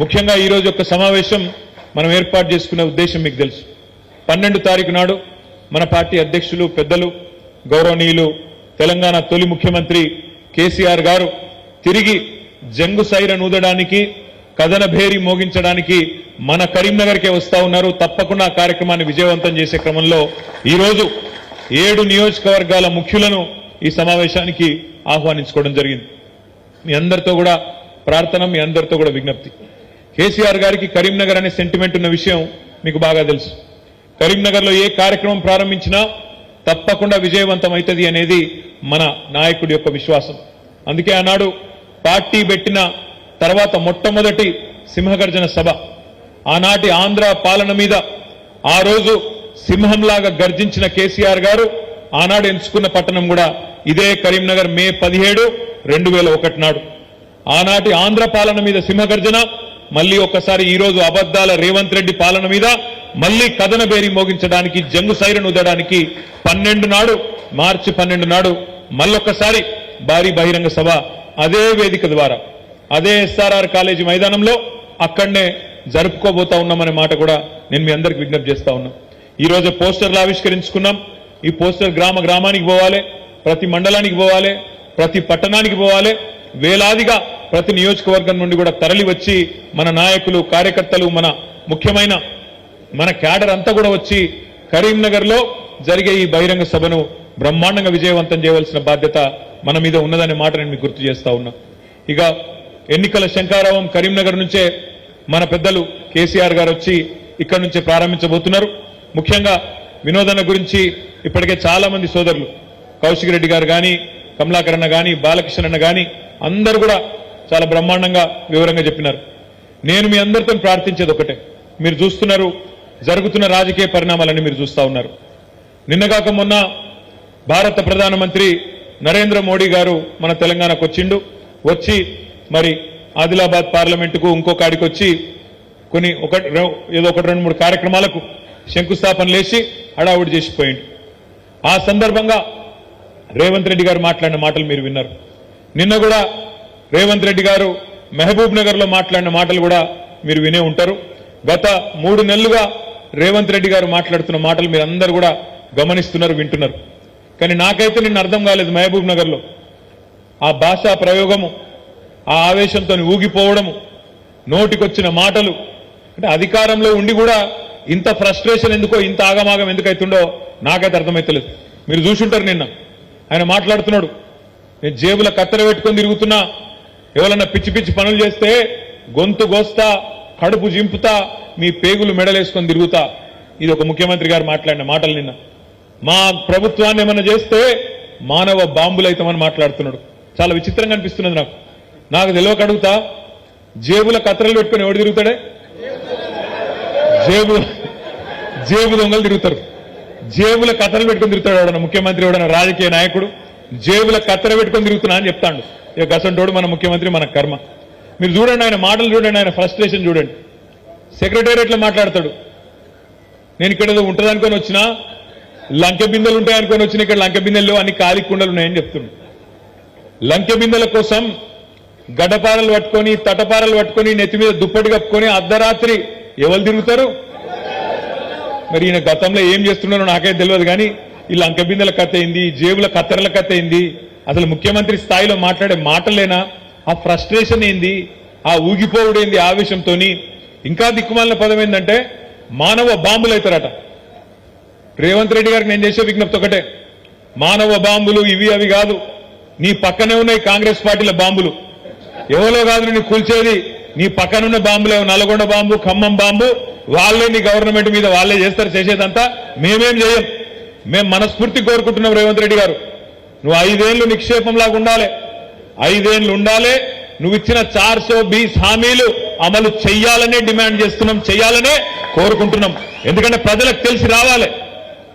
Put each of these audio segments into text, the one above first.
ముఖ్యంగా ఈ రోజు యొక్క సమావేశం మనం ఏర్పాటు చేసుకునే ఉద్దేశం మీకు తెలుసు. పన్నెండు తారీఖు నాడు మన పార్టీ అధ్యక్షులు పెద్దలు గౌరవనీయులు తెలంగాణ తొలి ముఖ్యమంత్రి కేసీఆర్ గారు తిరిగి జంగు సైర నూదడానికి కథన భేరి మోగించడానికి మన కరీంనగర్కే వస్తా ఉన్నారు. తప్పకుండా కార్యక్రమాన్ని విజయవంతం చేసే క్రమంలో ఈరోజు ఏడు నియోజకవర్గాల ముఖ్యులను ఈ సమావేశానికి ఆహ్వానించుకోవడం జరిగింది. మీ అందరితో కూడా ప్రార్థన మీ అందరితో కూడా విజ్ఞప్తి. కేసీఆర్ గారికి కరీంనగర్ అనే సెంటిమెంట్ ఉన్న విషయం మీకు బాగా తెలుసు. కరీంనగర్లో ఏ కార్యక్రమం ప్రారంభించినా తప్పకుండా విజయవంతం అవుతుంది అనేది మన నాయకుడి యొక్క విశ్వాసం. అందుకే ఆనాడు పార్టీ పెట్టిన తర్వాత మొట్టమొదటి సింహగర్జన సభ. ఆనాటి ఆంధ్ర పాలన మీద ఆ రోజు సింహంలాగా గర్జించిన కేసీఆర్ గారు ఆనాడు ఎంచుకున్న పట్టణం కూడా ఇదే కరీంనగర్ మే పదిహేడు రెండు వేల ఒకటి నాడు. ఆనాటి ఆంధ్ర పాలన మీద సింహగర్జన మళ్ళీ ఒక్కసారి ఈరోజు అబద్దాల రేవంత్ రెడ్డి పాలన మీద మళ్ళీ కథన బేరి మోగించడానికి జంగు సైరన్ ఉదడానికి పన్నెండు నాడు మార్చి పన్నెండు నాడు మళ్ళొక్కసారి భారీ బహిరంగ సభ అదే వేదిక ద్వారా అదే ఎస్ఆర్ఆర్ కాలేజీ మైదానంలో అక్కడనే జరుపుకోబోతా ఉన్నామనే మాట కూడా నేను మీ అందరికి విజ్ఞప్తి చేస్తా ఉన్నా. ఈరోజు పోస్టర్లు ఆవిష్కరించుకున్నాం. ఈ పోస్టర్ గ్రామ గ్రామానికి పోవాలి ప్రతి మండలానికి పోవాలి ప్రతి పట్టణానికి పోవాలి. వేలాదిగా ప్రతి నియోజకవర్గం నుండి కూడా తరలి వచ్చి మన నాయకులు కార్యకర్తలు మన ముఖ్యమైన మన క్యాడర్ అంతా కూడా వచ్చి కరీంనగర్లో జరిగే ఈ బహిరంగ సభను బ్రహ్మాండంగా విజయవంతం చేయవలసిన బాధ్యత మన మీద ఉన్నదనే మాట నేను మీకు గుర్తు చేస్తా ఉన్నా. ఇక ఎన్నికల శంకారావం కరీంనగర్ నుంచే మన పెద్దలు కేసీఆర్ గారు వచ్చి ఇక్కడి నుంచే ప్రారంభించబోతున్నారు. ముఖ్యంగా వినోదన గురించి ఇప్పటికే చాలా మంది సోదరులు కౌశిక్ రెడ్డి గారు కానీ కమలాకరణ కానీ బాలకృష్ణ అన్న కానీ అందరూ కూడా చాలా బ్రహ్మాండంగా వివరంగా చెప్పినారు. నేను మీ అందరితో ప్రార్థించేది ఒకటే. మీరు చూస్తున్నారు జరుగుతున్న రాజకీయ పరిణామాలన్నీ మీరు చూస్తా ఉన్నారు. నిన్నగాక మొన్న భారత ప్రధానమంత్రి నరేంద్ర మోడీ గారు మన తెలంగాణకు వచ్చిండు. వచ్చి మరి ఆదిలాబాద్ పార్లమెంటుకు ఇంకో కాడికి వచ్చి కొన్ని ఒక ఏదో ఒకటి రెండు మూడు కార్యక్రమాలకు శంకుస్థాపన లేచి హడావుడి చేసిపోయిండు ఆ సందర్భంగా రేవంత్ రెడ్డి గారు మాట్లాడిన మాటలు మీరు విన్నారు. నిన్న కూడా రేవంత్ రెడ్డి గారు మహబూబ్ నగర్లో మాట్లాడిన మాటలు కూడా మీరు వినే ఉంటారు. గత మూడు నెలలుగా రేవంత్ రెడ్డి గారు మాట్లాడుతున్న మాటలు మీరు అందరు కూడా గమనిస్తున్నారు వింటున్నారు. కానీ నాకైతే నిన్న అర్థం కాలేదు మహబూబ్ నగర్లో ఆ భాషా ప్రయోగము ఆ ఆవేశంతో ఊగిపోవడము నోటికొచ్చిన మాటలు అంటే అధికారంలో ఉండి కూడా ఇంత ఫ్రస్ట్రేషన్ ఎందుకో ఇంత ఆగమాగం ఎందుకైతుండో నాకైతే అర్థమైతలేదు. మీరు చూసుంటారు నిన్న. ఆయన మాట్లాడుతున్నాడు. నేను జేబుల కత్తెర పెట్టుకొని తిరుగుతున్నా ఎవరన్నా పిచ్చి పిచ్చి పనులు చేస్తే గొంతు గోస్తా కడుపు జింపుతా మీ పేగులు మెడలేసుకొని తిరుగుతా. ఇది ఒక ముఖ్యమంత్రి గారు మాట్లాడిన మాటలు నిన్న. మా ప్రభుత్వాన్ని ఏమన్నా చేస్తే మానవ బాంబులైతామని మాట్లాడుతున్నాడు. చాలా విచిత్రంగా అనిపిస్తున్నది నాకు. నాకు తెలియక అడుగుతా జేబుల కత్తెరలు పెట్టుకొని ఎవడు తిరుగుతాడే? జేబు జేబు దొంగలు తిరుగుతారు. జేబుల కథలు పెట్టుకొని తిరుగుతాడు ఎవడన్నా ముఖ్యమంత్రి ఎవడన్నా రాజకీయ నాయకుడు? జేబుల కత్తెర పెట్టుకొని తిరుగుతున్నా అని చెప్తాడు. ఇక అసంటోడు మన ముఖ్యమంత్రి మన కర్మ. మీరు చూడండి ఆయన మాటలు చూడండి ఆయన ఫ్రస్ట్రేషన్ చూడండి. సెక్రటేరియట్లో మాట్లాడతాడు. నేను ఇక్కడ ఏదో ఉంటుందనుకొని వచ్చినా లంకె బిందెలు ఉంటాయనుకొని వచ్చిన ఇక్కడ లంకె బిందెల్లో అన్ని కాలి కుండలు ఉన్నాయని చెప్తున్నాడు. లంకె బిందెల కోసం గడ్డపారలు పట్టుకొని తటపారలు పట్టుకొని నెత్తి మీద దుప్పటి కప్పుకొని అర్ధరాత్రి ఎవరు తిరుగుతారు? మరి ఈయన గతంలో ఏం చేస్తున్నారో నాకైతే తెలియదు కానీ ఈ లంక బిందెల కథ అయింది జేబుల కత్తెరల కథ అయింది అసలు ముఖ్యమంత్రి స్థాయిలో మాట్లాడే మాటలేనా? ఆ ఫ్రస్ట్రేషన్ ఏంది? ఆ ఊగిపోవుడేంది ఆవేశంతో ఇంకా దిక్కుమాలిన పదం ఏంటంటే మానవ బాంబులు అవుతారట రేవంత్ రెడ్డి గారికి నేను చేసే విజ్ఞప్తి ఒకటే. మానవ బాంబులు ఇవి అవి కాదు. నీ పక్కనే ఉన్నాయి కాంగ్రెస్ పార్టీల బాంబులు. ఎవరో కాదు నీ కూల్చేది. నీ పక్కనున్న బాంబులే. నల్గొండ బాంబు ఖమ్మం బాంబు వాళ్ళే నీ గవర్నమెంట్ మీద వాళ్ళే చేస్తారు చేసేదంతా. మేమేం చేయం? మేము మనస్ఫూర్తి కోరుకుంటున్నాం రేవంత్ రెడ్డి గారు. నువ్వు ఐదేళ్ళు నిక్షేపంలాగా ఉండాలి. ఐదేళ్ళు ఉండాలి. నువ్వు ఇచ్చిన చార్ సో బీస్ హామీలు అమలు చెయ్యాలనే డిమాండ్ చేస్తున్నాం చెయ్యాలనే కోరుకుంటున్నాం. ఎందుకంటే ప్రజలకు తెలిసి రావాలి.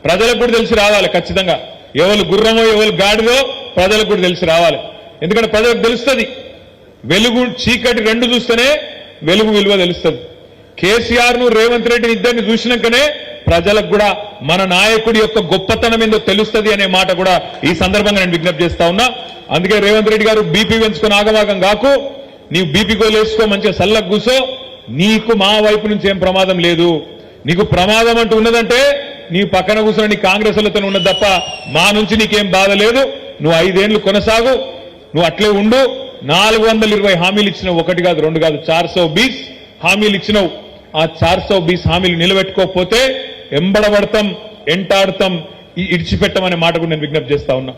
ప్రజలకు కూడా తెలిసి రావాలి ఖచ్చితంగా. ఎవరు గుర్రమో ఎవరు గాడిదో ప్రజలకు కూడా తెలిసి రావాలి. ఎందుకంటే ప్రజలకు తెలుస్తుంది. వెలుగు చీకటి రెండు చూస్తేనే వెలుగు విలువ తెలుస్తుంది. కేసీఆర్ను రేవంత్ రెడ్డిని ఇద్దరిని చూసినాకనే ప్రజలకు కూడా మన నాయకుడి యొక్క గొప్పతనం ఏందో తెలుస్తుంది అనే మాట కూడా ఈ సందర్భంగా నేను విజ్ఞప్తి చేస్తా ఉన్నా. అందుకే రేవంత్ రెడ్డి గారు బీపీ పెంచుకొని ఆగమాగం కాకు. నీవు బీపీ గోలేసుకో మంచిగా సల్లకు కూసో. నీకు మా వైపు నుంచి ఏం ప్రమాదం లేదు. నీకు ప్రమాదం అంటూ ఉన్నదంటే నీ పక్కన కూర్చొని నీ కాంగ్రెస్ వాళ్ళతో ఉన్నది తప్ప మా నుంచి నీకేం బాధ లేదు. నువ్వు ఐదేళ్ళు కొనసాగు. నువ్వు అట్లే ఉండు. నాలుగు వందల ఇరవై హామీలు ఇచ్చినావు. ఒకటి కాదు రెండు కాదు చార్ సో బీస్ హామీలు ఇచ్చినావు. ఆ చార్ సో బీస్ హామీలు నిలబెట్టుకోకపోతే ఎంబడబడతాం ఎంటాడతాం ఈ- ఇడిచిపెట్టమనే మాట కూడా నేను విజ్ఞప్తి చేస్తా ఉన్నా.